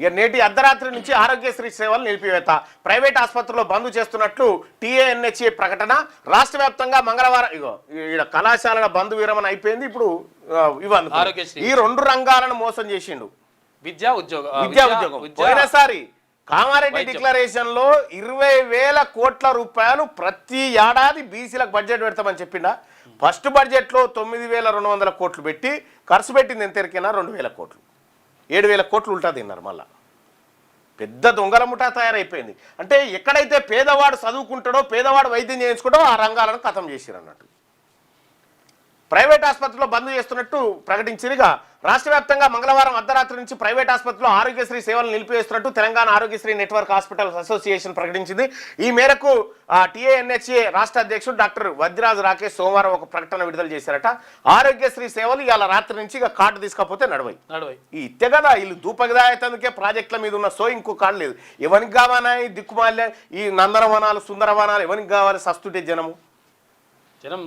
ఇక నేటి అర్ధరాత్రి నుంచి ఆరోగ్యశ్రీ సేవలు నిలిపివేత. ప్రైవేట్ ఆసుపత్రుల్లో బంద్ చేస్తున్నట్లు టీఏఎన్హెచ్ఏ ప్రకటన. రాష్ట్ర వ్యాప్తంగా మంగళవారం ఇగో ఈడ కళాశాలల బంద్ విరమణ అయిపోయింది. ఇప్పుడు ఆ, ఇవి అందుకున్నాయి. ఆరోగ్యశ్రీ. ఈ రెండు రంగాలను మోసం చేసిండు. విద్యా ఉద్యోగ. విద్యా ఉద్యోగం. పోయినసారి కామారెడ్డి. డిక్లరేషన్లో ఇరవై వేల కోట్ల రూపాయలు ప్రతి ఏడాది బీసీలకు బడ్జెట్ పెడతామని చెప్పిండా. ఫస్ట్ బడ్జెట్లో తొమ్మిది వేల రెండు వందల కోట్లు పెట్టి ఖర్చు పెట్టింది ఎంత ఎరికైనా రెండు వేల కోట్లు. ఏడు వేల కోట్లు ఉల్టా తిన్నారు మళ్ళా. పెద్ద దొంగల ముఠా తయారైపోయింది. అంటే ఎక్కడైతే పేదవాడు చదువుకుంటాడో పేదవాడు వైద్యం చేయించుకుంటాడో ఆ రంగాలను ఖతం చేసిరు అన్నట్టు ప్రైవేట్ ఆసుపత్రిలో బంద్ చేస్తున్నట్టు ప్రకటించిరుగా రాష్ట్ర వ్యాప్తంగా మంగళవారం అర్ధరాత్రి నుంచి ప్రైవేట్ ఆసుపత్రిలో ఆరోగ్యశ్రీ సేవలు నిలిపివేస్తున్నట్టు Telangana Aarogyasri network hospitals association ప్రకటించింది. ఈ మేరకు టీఏఎన్హెచ్ఏ రాష్ట్ర అధ్యక్షుడు డాక్టర్ వద్రాజు రాకేష్ సోమవారం ఒక ప్రకటన విడుదల చేశారట. ఆరోగ్యశ్రీ సేవలు ఇవాళ రాత్రి నుంచి ఇక కార్డు తీసుకపోతే నడవై నడువై ఈ ఇత్తే కదా వీళ్ళు దూపగదాయతందుకే ప్రాజెక్టుల మీద ఉన్న సో ఇంకో కాడు లేదు. ఎవరికి కావాలా ఈ దిక్కుమాలే ఈ నందనవనాలు సుందరవనాలు ఎవరికి కావాలి సస్తుంటే జనము? జనం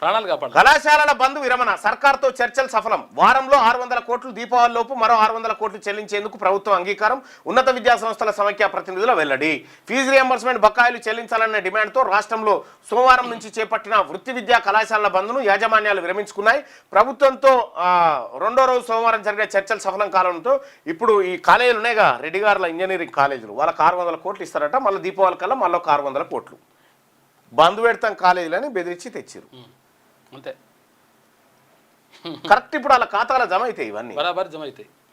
ప్రాణాలు కాపాడాలి కళాశాలల బంద్ విరమణ సర్కార్తో చర్చలు సఫలం. వారంలో ఆరు వందల కోట్లు దీపావళి లోపు మరో ఆరు వందల కోట్లు చెల్లించేందుకు ప్రభుత్వం అంగీకారం. ఉన్నత విద్యా సంస్థల సమైక్య ప్రతినిధుల వెల్లడి. ఫీజు రియంబర్స్మెంట్ బకాయిలు చెల్లించాలన్న డిమాండ్తో రాష్ట్రంలో సోమవారం నుంచి చేపట్టిన వృత్తి విద్యా కళాశాలల బంద్ను యాజమాన్యాలు విరమించుకున్నాయి. ప్రభుత్వంతో రెండో రోజు సోమవారం జరిగిన చర్చలు సఫలం కావడంతో ఇప్పుడు ఈ కాలేజీలు ఉన్నాయిగా రెడ్డి గారుల ఇంజనీరింగ్ కాలేజీలు. వాళ్ళకి ఆరు వందల కోట్లు ఇస్తారట మళ్ళీ దీపావళి కల్లా మళ్ళీ ఒక ఆరు వందల కోట్లు. బంద్ పెడతాం కాలేజీలని బెదిరించి తెచ్చారు అంతే. కరెక్ట్ ఇప్పుడు వాళ్ళ ఖాతాలో జమ అవుతాయి ఇవన్నీ. బరాబర్ జమ అవుతాయి.